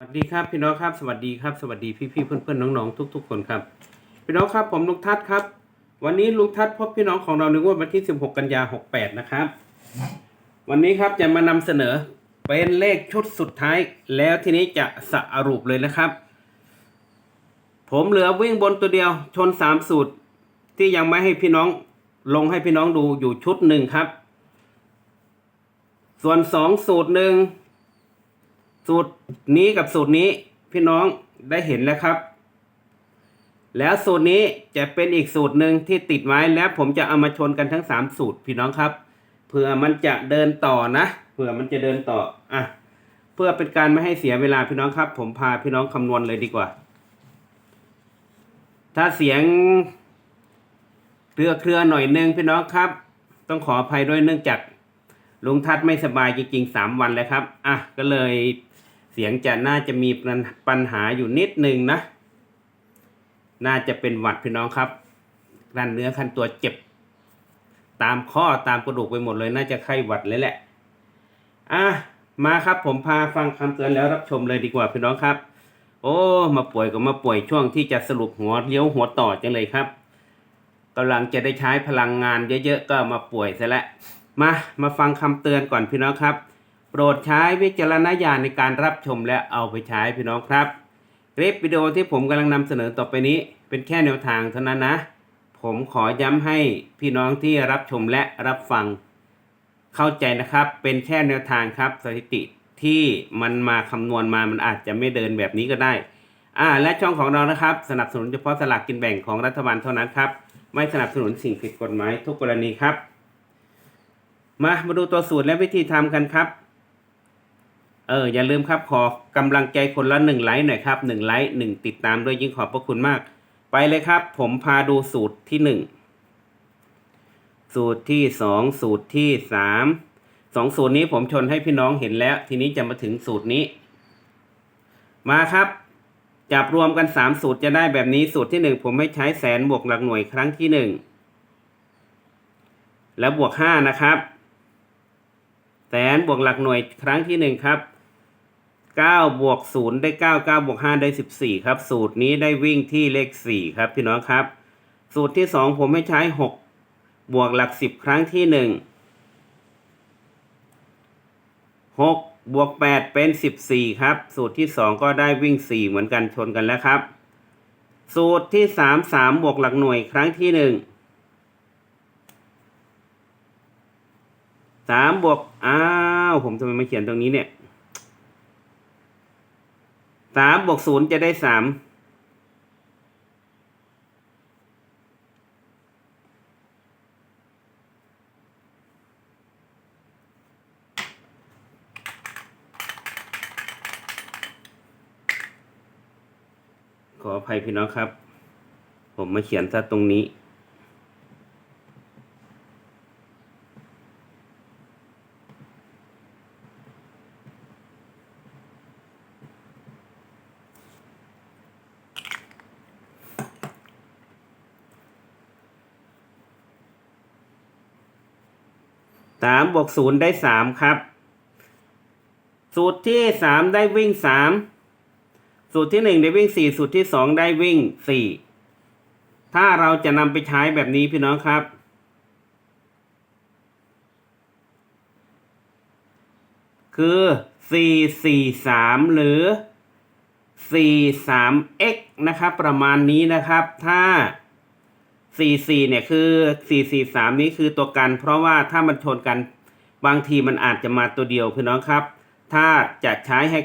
สวัสดีครับพี่น้องครับสวัสดีครับสวัสดีพี่ๆเพื่อนๆน้องๆทุก ๆ คนครับพี่น้องครับผมลุงทัศน์ครับ วันนี้ลุงทัศน์พบพี่น้องของเราในวดวันที่ 16 กันยา68 นะครับ วันนี้ครับจะมานำเสนอเป็นเลขชุดสุดท้าย แล้วทีนี้จะสรุปเลยนะครับ ผมเหลือวิ่งบนตัวเดียวชน 3 สูตร ที่ยังไม่ให้พี่น้องลงให้พี่น้องดูอยู่ชุดหนึ่งครับ ส่วน 2 สูตรหนึ่ง สูตรนี้กับสูตรนี้พี่น้องได้เห็นแล้วครับ แล้วสูตรนี้จะเป็นอีกสูตรหนึ่งที่ติดไว้แล้วผมจะเอามาชนกันทั้งสามสูตรพี่น้องครับ เผื่อมันจะเดินต่อนะ เผื่อมันจะเดินต่ออะเพื่อเป็นการไม่ให้เสียเวลาพี่น้องครับ ผมพาพี่น้องคำนวณเลยดีกว่า ถ้าเสียงเครือเครือหน่อยนึงพี่น้องครับ ต้องขออภัยด้วยเนื่องจากลุงทัศน์ไม่สบายจริงๆสามวันแล้วครับ อะ ก็เลย สียงจะน่าจะมีปัญหาอยู่นิดนึงนะ น่าจะเป็นหวัดพี่น้องครับกลั้นเนื้อคันตัวเจ็บ ตามข้อตามกระดูกไปหมดเลยน่าจะไข้หวัดเลยแหละ อะมาครับผมพาฟังคำเตือนแล้วรับชมเลยดีกว่าพี่น้องครับ โอ้มาป่วยก็มาป่วยช่วงที่จะสรุปหัวเลี้ยวหัวต่อจังเลยครับกำลังจะได้ใช้พลังงานเยอะๆก็มาป่วยซะแล้วมามาฟังคำเตือนก่อนพี่น้องครับ โปรดใช้วิจารณญาณในการรับชมและเอาไปใช้พี่น้องครับคลิปวิดีโอที่ผมกำลังนำเสนอต่อไปนี้ เป็นแค่แนวทางเท่านั้นนะ ผมขอย้ำให้พี่น้องที่รับชมและรับฟัง เข้าใจนะครับ เป็นแค่แนวทางครับสถิติที่มันมาคำนวณมามันอาจจะไม่เดินแบบนี้ก็ได้อ่าและช่องของเรานะครับ สนับสนุนเฉพาะสลากกินแบ่งของรัฐบาลเท่านั้นครับไม่สนับสนุนสิ่งผิดกฎหมายทุกกรณีครับ มามาดูตัวสูตรและวิธีทำกันครับ เอออย่าลืมครับขอกำลังใจคนละหนึ่งไลค์หน่อยครับหนึ่งไลค์หนึ่งติดตามด้วยยิ่งขอบพระคุณมาก ไปเลยครับ ผมพาดูสูตรที่หนึ่งสูตรที่สองสูตรที่สามสองสูตรนี้ผมชนให้พี่น้องเห็นแล้ว ทีนี้จะมาถึงสูตรนี้ มาครับจับรวมกันสามสูตรจะได้แบบนี้สูตรที่หนึ่งผมให้ใช้แสนบวกหลักหน่วยครั้งที่หนึ่งแล้วบวกห้านะครับ แสนบวกหลักหน่วยครั้งที่หนึ่งครับ เก้าบวกศูนย์ได้เก้าเก้าบวกห้าได้สิบสี่ครับ สูตรนี้ได้วิ่งที่เลขสี่ครับพี่น้องครับ สูตรที่สองผมให้ใช้หกบวกหลักสิบครั้งที่หนึ่งหกบวกแปดเป็นสิบสี่ครับ สูตรที่สองก็ได้วิ่งสี่เหมือนกันชนกันแล้วครับ สูตรที่สามสามบวกหลักหน่วยครั้งที่หนึ่งสามบวก อ้าว ผมทำไมมาเขียนตรงนี้เนี่ย สามบวกศูนย์จะได้สามขออภัยพี่น้องครับ ผมมาเขียนซะตรงนี้ สามบวกศูนย์ได้สามครับ สูตรที่สามได้วิ่งสามสูตรที่หนึ่งได้วิ่งสี่สูตรที่สองได้วิ่งสี่ถ้าเราจะนำไปใช้แบบนี้พี่น้องครับ คือสี่สี่สามหรือสี่สาม x นะครับ ประมาณนี้นะครับ ถ้า สี่สี่เนี่ยคือสี่สี่สามนี้คือตัวกัน เพราะว่าถ้ามันชนกันบางทีมันอาจจะมาตัวเดียวพี่น้องครับ ถ้าจะใช้ให้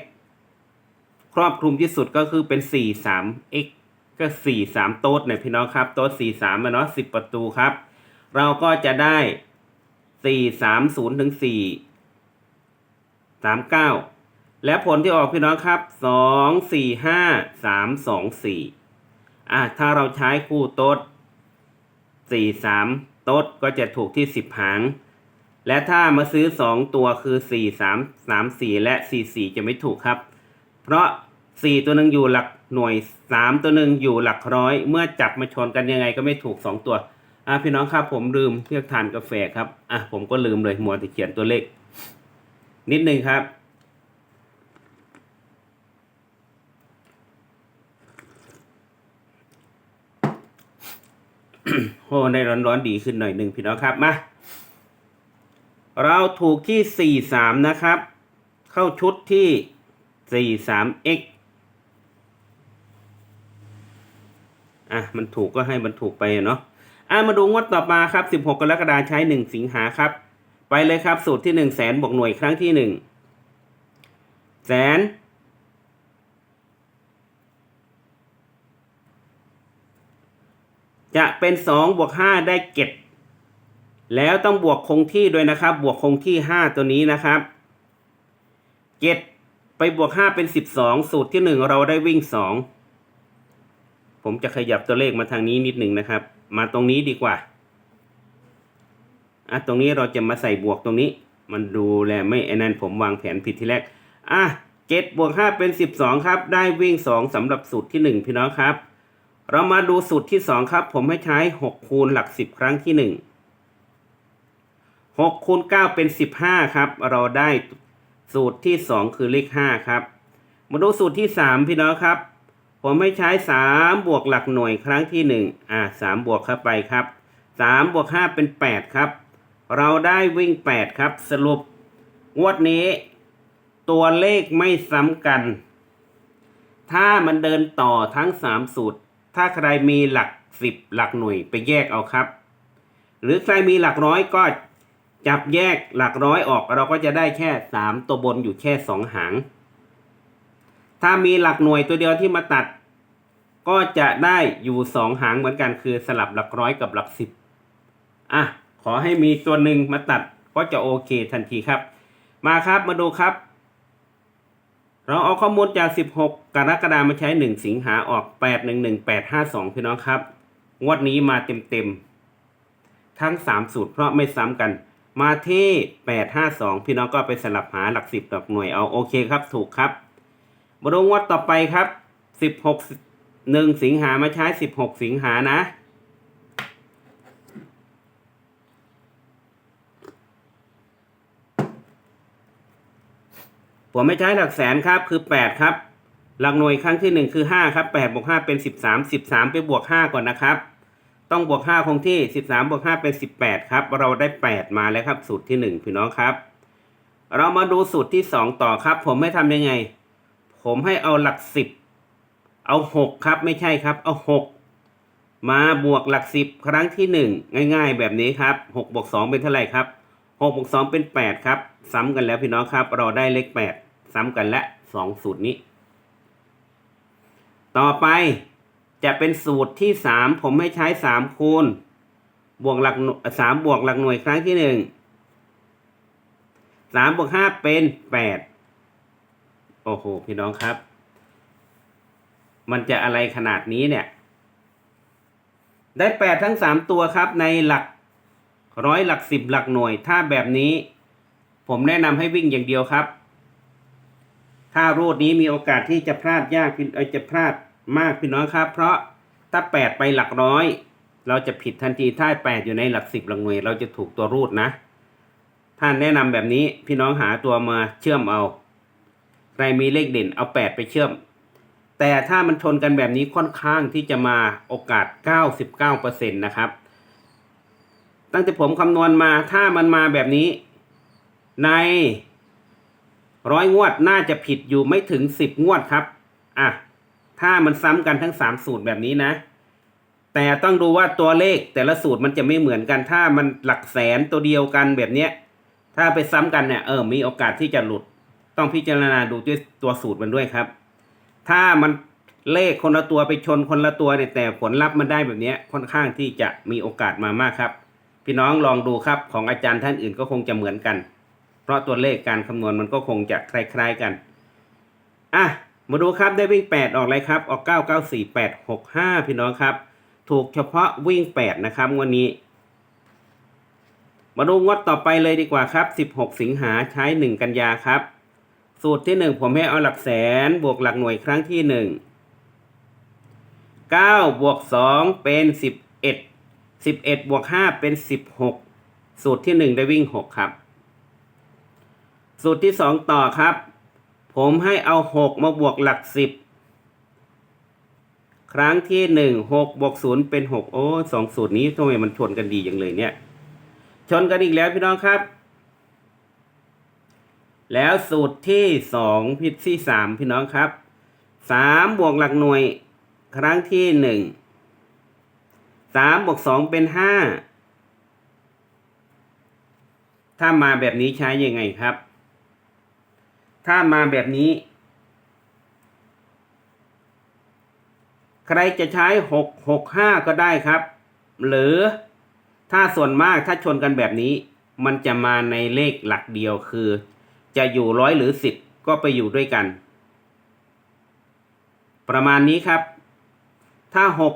ครอบคลุมที่สุดก็คือเป็นสี่สาม x ก็สี่สามโต๊ดเนี่ยพี่น้องครับ โต๊ดสี่สามเนาะสิบประตูครับ เราก็จะได้สี่สามศูนย์ถึงสี่สามเก้าและผลที่ออกพี่น้องครับสองสี่ห้าสามสองสี่อะถ้าเราใช้คู่โต๊ด สี่สามโต๊ดก็จะถูกที่สิบหาง และถ้ามาซื้อสองตัวคือสี่สามสามสี่และสี่สี่จะไม่ถูกครับ เพราะสี่ตัวหนึ่งอยู่หลักหน่วยสามตัวหนึ่งอยู่หลักร้อย เมื่อจับมาชนกันยังไงก็ไม่ถูกสองตัวอะพี่น้องครับผมลืมเที่ยวทานกาแฟครับอะผมก็ลืมเลยมัวแต่เขียนตัวเลข นิดนึงครับ โอ้ในร้อนๆดีขึ้นหน่อยหนึ่งพี่น้องครับมาเราถูกที่ 43 นะครับ เข้าชุดที่ 43x อะ มันถูกก็ให้มันถูกไปเนาะอะมาดูงวดต่อมาครับ 16 กรกฎาคมใช้ 1 สิงหาครับ ไปเลยครับ สูตรที่1แสนบวกหน่วยครั้งที่1แสน จะเป็น2บวก5ได้เก็บแล้วต้องบวกคงที่ด้วยนะครับ บวกคงที่ 5 ตัวนี้นะครับเจ็ดไปบวก 5 เป็น 12 สูตรที่ 1 เราได้วิ่ง 2 ผมจะขยับตัวเลขมาทางนี้นิดหนึ่งนะครับ มาตรงนี้ดีกว่าอะตรงนี้เราจะมาใส่บวกตรงนี้ มันดูแลไม่ไอ้นั่นผมวางแผนผิดที่แรกอะเจ็ดบวก5เป็น 12 ครับ ได้วิ่ง 2สำหรับสูตรที่ 1 พี่น้องครับ เรามาดูสูตรที่2ครับ ผมให้ใช้6คูณหลัก10ครั้งที่1 6คูณ9เป็น15ครับ เราได้สูตรที่2คือเลข5ครับ มาดูสูตรที่3พี่น้องครับ ผมให้ใช้3บวกหลักหน่วยครั้งที่1อ่า3บวกเข้าไปครับ3บวก5เป็น8ครับ เราได้วิ่ง8ครับ สรุปงวดนี้ ตัวเลขไม่ซ้ำกัน ถ้ามันเดินต่อทั้ง3สูตร ถ้าใครมีหลัก10หลักหน่วยไปแยกเอาครับ หรือใครมีหลักร้อยก็จับแยกหลักร้อยออกเราก็จะได้แค่สามตัวบนอยู่แค่สองหาง ถ้ามีหลักหน่วยตัวเดียวที่มาตัด ก็จะได้อยู่สองหางเหมือนกันคือสลับหลักร้อยกับหลักสิบอะขอให้มีตัวหนึ่งมาตัดก็จะโอเคทันทีครับ มาครับมาดูครับ เราเอาข้อมูลจาก 16 กรกฎาคมมาใช้ 1 สิงหาออก 811852 พี่น้องครับ งวดนี้มาเต็มๆ ทั้ง 3 สูตรเพราะไม่ซ้ำกัน มาที่ 852 พี่น้องก็ไปสลับหาหลัก 10หลักหน่วยเอาโอเคครับ ถูกครับมาดูงวดต่อไปครับ 16 1 สิงหามาใช้ 16 สิงหานะ ผมไม่ใช้หลักแสนครับคือ 8 ครับ หลักหน่วยครั้งที่ 1 คือ 5 ครับ8บวก5เป็น 13 13 ไปบวก 5 ก่อนนะครับ ต้องบวก 5 คงที่ 13บวก5เป็น 18 ครับ เราได้ 8 มาแล้วครับ สูตรที่ 1 พี่น้องครับ เรามาดูสูตรที่ 2 ต่อครับ ผมให้ทำยังไง ผมให้เอาหลัก 10 เอา 6 ครับไม่ใช่ครับ เอา 6 มาบวกหลัก 10 ครั้งที่ 1 ง่าย ๆ แบบนี้ครับ6บวก2เป็นเท่าไหร่ครับ6บวก2เป็น 8 ครับ ซ้ำกันแล้วพี่น้องครับ เราได้เลข 8 ซ้ำกันและ2สูตรนี้ ต่อไปจะเป็นสูตรที่3ผมให้ใช้3คูณ บวกหลักสามบวกหลักหน่วยครั้งที่1 3บวก5เป็น8โอ้โห พี่น้องครับ มันจะอะไรขนาดนี้เนี่ย ได้8ทั้ง3ตัวครับในหลักร้อยหลักสิบหลักหน่วย ถ้าแบบนี้ ผมแนะนำให้วิ่งอย่างเดียวครับ ถ้ารูดนี้มีโอกาสที่จะพลาดยากพี่เออจะพลาดมากพี่น้องครับ เพราะถ้าแปดไปหลักร้อย เราจะผิดทันทีถ้าแปดอยู่ในหลักสิบหลักหน่วย เราจะถูกตัวรูดนะ ท่านแนะนำแบบนี้พี่น้องหาตัวมาเชื่อมเอาใครมีเลขเด่นเอาแปดไปเชื่อม แต่ถ้ามันชนกันแบบนี้ค่อนข้างที่จะมาโอกาส 99%นะครับ ตั้งแต่ผมคำนวณมาถ้ามันมาแบบนี้ใน ร้อยงวดน่าจะผิดอยู่ไม่ถึงสิบงวดครับอะถ้ามันซ้ำกันทั้งสามสูตรแบบนี้นะ แต่ต้องดูว่าตัวเลขแต่ละสูตรมันจะไม่เหมือนกัน ถ้ามันหลักแสนตัวเดียวกันแบบเนี้ย ถ้าไปซ้ำกันเนี่ยเออมีโอกาสที่จะหลุด ต้องพิจารณาดูด้วยตัวสูตรมันด้วยครับ ถ้ามันเลขคนละตัวไปชนคนละตัวเนี่ยแต่ผลลัพธ์มันได้แบบนี้ค่อนข้างที่จะมีโอกาสมามากครับ พี่น้องลองดูครับของอาจารย์ท่านอื่นก็คงจะเหมือนกัน เพราะตัวเลขการคำนวณมันก็คงจะคล้ายๆกัน อะ มาดูครับได้วิ่ง 8 ออกเลยครับ ออก 9 9 4 8 6 5 พี่น้องครับ ถูกเฉพาะวิ่ง 8 นะครับงวันนี้ มาดูงวดต่อไปเลยดีกว่าครับ 16 สิงหาใช้ 1 กันยาครับ สูตรที่ 1 ผมให้เอาหลักแสนบวกหลักหน่วยครั้งที่ 1 9บวก2เป็น 11 11บวก5เป็น 16 สูตรที่ 1 ได้วิ่ง 6 ครับ สูตรที่2ต่อครับ ผมให้เอา6มาบวกหลัก10ครั้งที่หนึ่งหกบวกศูนย์เป็นหกโอ้สองสูตรนี้ทำไมมันชนกันดีอย่างเลยเนี่ย ชนกันอีกแล้วพี่น้องครับ แล้วสูตรที่สองพิษที่สามพี่น้องครับสามบวกหลักหน่วย ครั้งที่หนึ่งสามบวกสองเป็นห้าถ้ามาแบบนี้ใช้ยังไงครับ ถ้ามาแบบนี้ ใครจะใช้หกหกห้าก็ได้ครับ หรือถ้าส่วนมากถ้าชนกันแบบนี้ มันจะมาในเลขหลักเดียวคือ จะอยู่ร้อยหรือสิบก็ไปอยู่ด้วยกัน ประมาณนี้ครับ ถ้าหก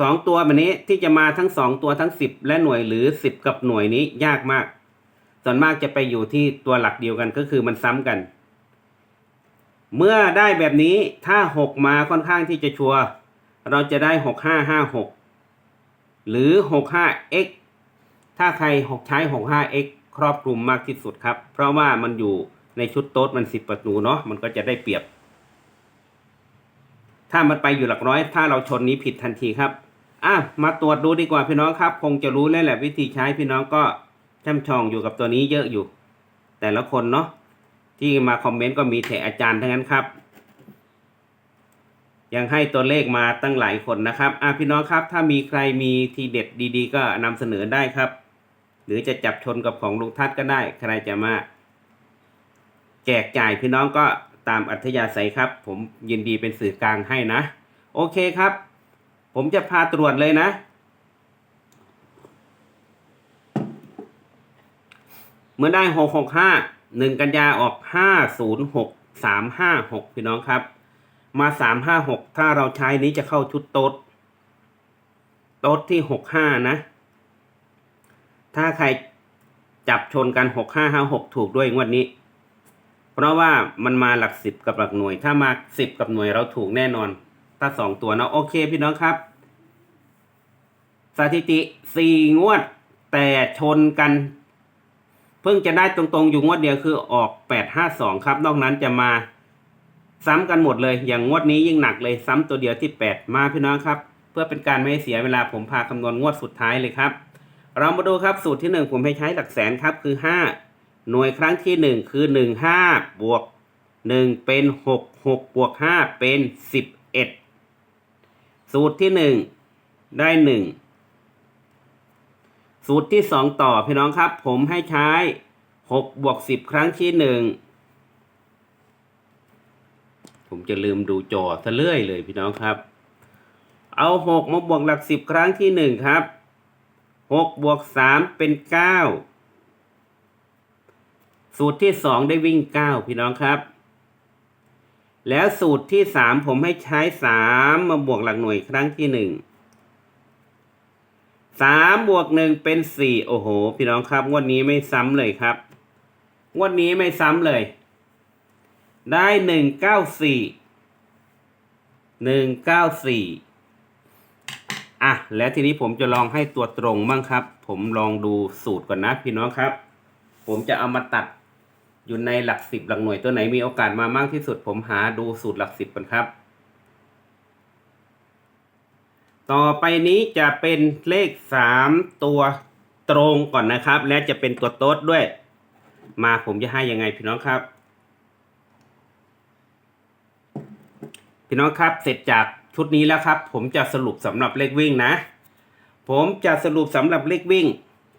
สองตัวแบบนี้ที่จะมาทั้งสองตัวทั้งสิบและหน่วยหรือสิบกับหน่วยนี้ยากมาก ส่วนมากจะไปอยู่ที่ตัวหลักเดียวกันก็คือมันซ้ำกัน เมื่อได้แบบนี้ถ้าหกมาค่อนข้างที่จะชัวร์เราจะได้หกห้าห้าหกหรือหกห้า x ถ้าใครหกใช้หกห้า x ครอบคลุมมากที่สุดครับ เพราะว่ามันอยู่ในชุดโต๊ดมันสิบประตูเนาะมันก็จะได้เปรียบ ถ้ามันไปอยู่หลักร้อย ถ้าเราชนนี้ผิดทันทีครับอะมาตรวจดูดีกว่าพี่น้องครับ คงจะรู้แล้วแหละวิธีใช้พี่น้องก็ ช่ำชองอยู่กับตัวนี้เยอะอยู่ แต่ละคนเนาะที่มาคอมเมนต์ก็มีแต่อาจารย์ทั้งนั้นครับ ยังให้ตัวเลขมาตั้งหลายคนนะครับอะพี่น้องครับถ้ามีใครมีทีเด็ดดีๆ ก็นำเสนอได้ครับ หรือจะจับชนกับของลุงทัศน์ก็ได้ ใครจะมาแจกจ่ายพี่น้องก็ตามอัธยาศัยครับ ผมยินดีเป็นสื่อกลางให้นะ โอเคครับ ผมจะพาตรวจเลยนะ มื่อได้หกหกห้าหนึ่งกันยาออกห้าศูนย์หกสามห้าหกพี่น้องครับ มาสามห้าหกถ้าเราใช้นี้จะเข้าชุดโต๊ดโต๊ดที่หกห้านะ ถ้าใครจับชนกันหกห้าห้าหกถูกด้วยงวดนี้ เพราะว่ามันมาหลักสิบกับหลักหน่วย ถ้ามาสิบกับหน่วยเราถูกแน่นอน ถ้าสองตัวเนาะโอเคพี่น้องครับ สถิติสี่งวดแต่ชนกัน เพิ่งจะได้ตรงๆอยู่งวดเดียวคือออกแปดห้าสองครับ นอกนั้นจะมาซ้ำกันหมดเลย อย่างงวดนี้ยิ่งหนักเลยซ้ำตัวเดียวที่แปดมาพี่น้องครับ เพื่อเป็นการไม่เสียเวลาผมพาคำนวณงวดสุดท้ายเลยครับ เรามาดูครับสูตรที่หนึ่งผมให้ใช้หลักแสนครับคือห้าหน่วยครั้งที่หนึ่งคือหนึ่งห้าบวกหนึ่งเป็นหกหกบวกห้าเป็นสิบเอ็ดสูตรที่หนึ่งได้หนึ่ง สูตรที่สองต่อพี่น้องครับ ผมให้ใช้หกบวกสิบครั้งที่หนึ่งผมจะลืมดูจอซะเรื่อยเลยพี่น้องครับ เอาหกมาบวกหลักสิบครั้งที่หนึ่งครับหกบวกสามเป็นเก้าสูตรที่สองได้วิ่งเก้าพี่น้องครับ แล้วสูตรที่สามผมให้ใช้สามมาบวกหลักหน่วยครั้งที่หนึ่ง สามบวกหนึ่งเป็นสี่โอ้โห พี่น้องครับ งวดนี้ไม่ซ้ำเลยครับ งวดนี้ไม่ซ้ำเลย ได้หนึ่งเก้าสี่หนึ่งเก้าสี่อะ แล้วทีนี้ผมจะลองให้ตัวตรงบ้างครับ ผมลองดูสูตรก่อนนะพี่น้องครับ ผมจะเอามาตัดอยู่ในหลักสิบหลักหน่วยตัวไหนมีโอกาสมามากที่สุด ผมหาดูสูตรหลักสิบกันครับ ต่อไปนี้จะเป็นเลขสามตัวตรงก่อนนะครับ และจะเป็นตัวโต๊ดด้วย มาผมจะให้ยังไงพี่น้องครับ พี่น้องครับเสร็จจากชุดนี้แล้วครับ ผมจะสรุปสำหรับเลขวิ่งนะ ผมจะสรุปสำหรับเลขวิ่ง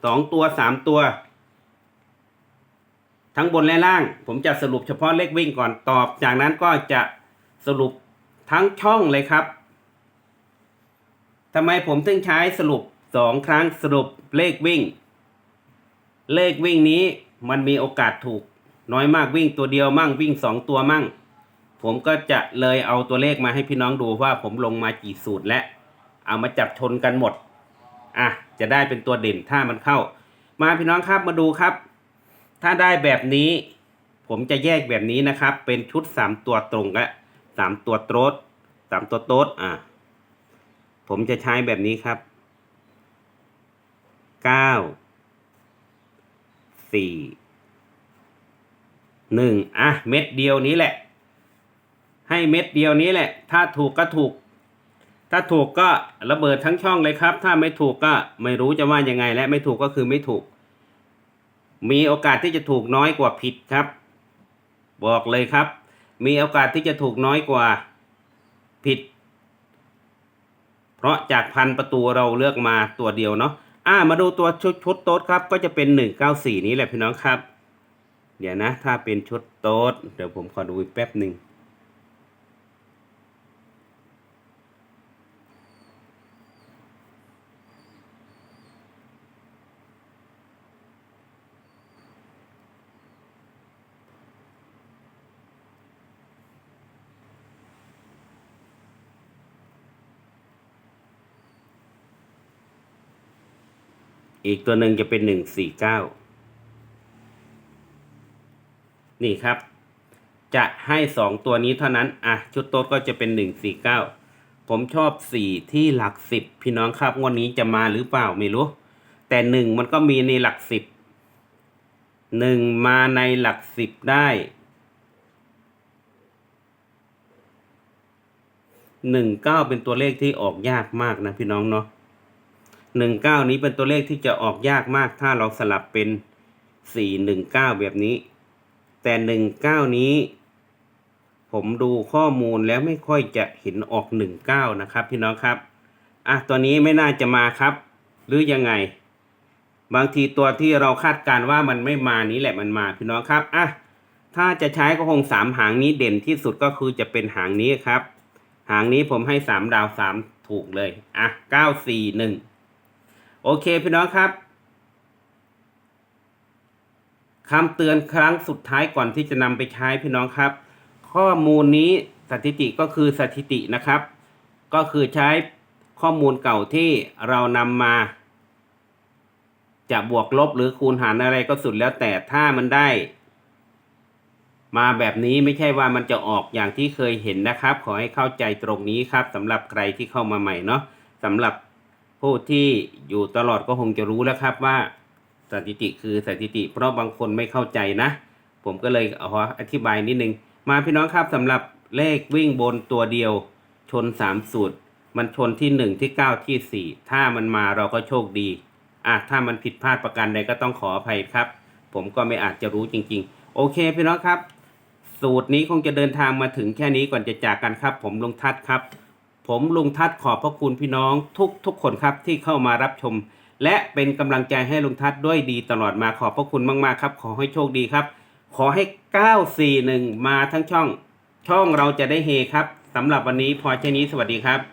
สองตัวสามตัว ทั้งบนและล่าง ผมจะสรุปเฉพาะเลขวิ่งก่อนตอบ จากนั้นก็จะสรุปทั้งช่องเลยครับ ทำไมผมถึงใช้สรุปสองครั้งสรุปเลขวิ่ง เลขวิ่งนี้มันมีโอกาสถูก น้อยมากวิ่งตัวเดียวมั่งวิ่งสองตัวมั่ง ผมก็จะเลยเอาตัวเลขมาให้พี่น้องดูว่าผมลงมากี่สูตรและ เอามาจับชนกันหมดอะจะได้เป็นตัวเด่นถ้ามันเข้า มาพี่น้องครับมาดูครับ ถ้าได้แบบนี้ ผมจะแยกแบบนี้นะครับ เป็นชุดสามตัวตรงและสามตัวโต๊ดสามตัวโต๊ดอะ ผมจะใช้แบบนี้ครับเก้าสี่หนึ่งอะ เม็ดเดียวนี้แหละ ให้เม็ดเดียวนี้แหละ ถ้าถูกก็ถูก ถ้าถูกก็ระเบิดทั้งช่องเลยครับ ถ้าไม่ถูกก็ไม่รู้จะว่ายังไง และไม่ถูกก็คือไม่ถูก มีโอกาสที่จะถูกน้อยกว่าผิดครับ บอกเลยครับ มีโอกาสที่จะถูกน้อยกว่าผิด เพราะจากพันประตูเราเลือกมาตัวเดียวเนาะอ่ามาดูตัวชุดชุดโต๊ดครับ ก็จะเป็นหนึ่งเก้าสี่นี้แหละพี่น้องครับ เดี๋ยวนะ ถ้าเป็นชุดโต๊ดเดี๋ยวผมขอดูอีกแป๊บหนึ่ง อีกตัวหนึ่งจะเป็นหนึ่งสี่เก้านี่ครับ จะให้สองตัวนี้เท่านั้น อะ ชุดโต๊ดก็จะเป็นหนึ่งสี่เก้าผมชอบสี่ที่หลักสิบพี่น้องครับงวันนี้จะมาหรือเปล่าไม่รู้ แต่หนึ่งมันก็มีในหลักสิบหนึ่งมาในหลักสิบได้หนึ่งเก้าเป็นตัวเลขที่ออกยากมากนะพี่น้องเนาะ หนึ่งเก้านี้เป็นตัวเลขที่จะออกยากมากถ้าเราสลับเป็นสี่หนึ่งเก้าแบบนี้ แต่หนึ่งเก้านี้ ผมดูข้อมูลแล้วไม่ค่อยจะเห็นออกหนึ่งเก้านะครับพี่น้องครับ อะตัวนี้ไม่น่าจะมาครับ หรือยังไง บางทีตัวที่เราคาดการว่ามันไม่มานี้แหละมันมาพี่น้องครับอะถ้าจะใช้ก็คงสามหางนี้เด่นที่สุดก็คือจะเป็นหางนี้ครับ หางนี้ผมให้สามดาวสามถูกเลย อะเก้าสี่หนึ่ง โอเคพี่น้องครับคำเตือนครั้งสุดท้ายก่อนที่จะนำไปใช้พี่น้องครับ ข้อมูลนี้สถิติก็คือสถิตินะครับ ก็คือใช้ข้อมูลเก่าที่เรานำมา จะบวกลบหรือคูณหารอะไรก็สุดแล้วแต่ถ้ามันได้ มาแบบนี้ไม่ใช่ว่ามันจะออกอย่างที่เคยเห็นนะครับ ขอให้เข้าใจตรงนี้ครับสำหรับใครที่เข้ามาใหม่เนาะสำหรับ ผู้ที่อยู่ตลอดก็คงจะรู้แล้วครับว่าสถิติคือสถิติ เพราะบางคนไม่เข้าใจนะ ผมก็เลยเอาอธิบายนิดนึง มาพี่น้องครับสำหรับเลขวิ่งบนตัวเดียว ชนสามสูตร มันชนที่หนึ่งที่เก้าที่สี่ถ้ามันมาเราก็โชคดีอะถ้ามันผิดพลาดประการใดก็ต้องขออภัยครับ ผมก็ไม่อาจจะรู้จริง ๆ โอเคพี่น้องครับ สูตรนี้คงจะเดินทางมาถึงแค่นี้ก่อนจะจากกันครับ ผมลงทัศน์ครับ ผมลุงทัศน์ขอบพระคุณพี่น้องทุกทุกคนครับที่เข้ามารับชม และเป็นกำลังใจให้ลุงทัศน์ด้วยดีตลอดมาขอบพระคุณมากๆครับ ขอให้โชคดีครับ ขอให้ 941 มาทั้งช่อง ช่องเราจะได้เฮครับสำหรับวันนี้พอแค่นี้สวัสดีครับ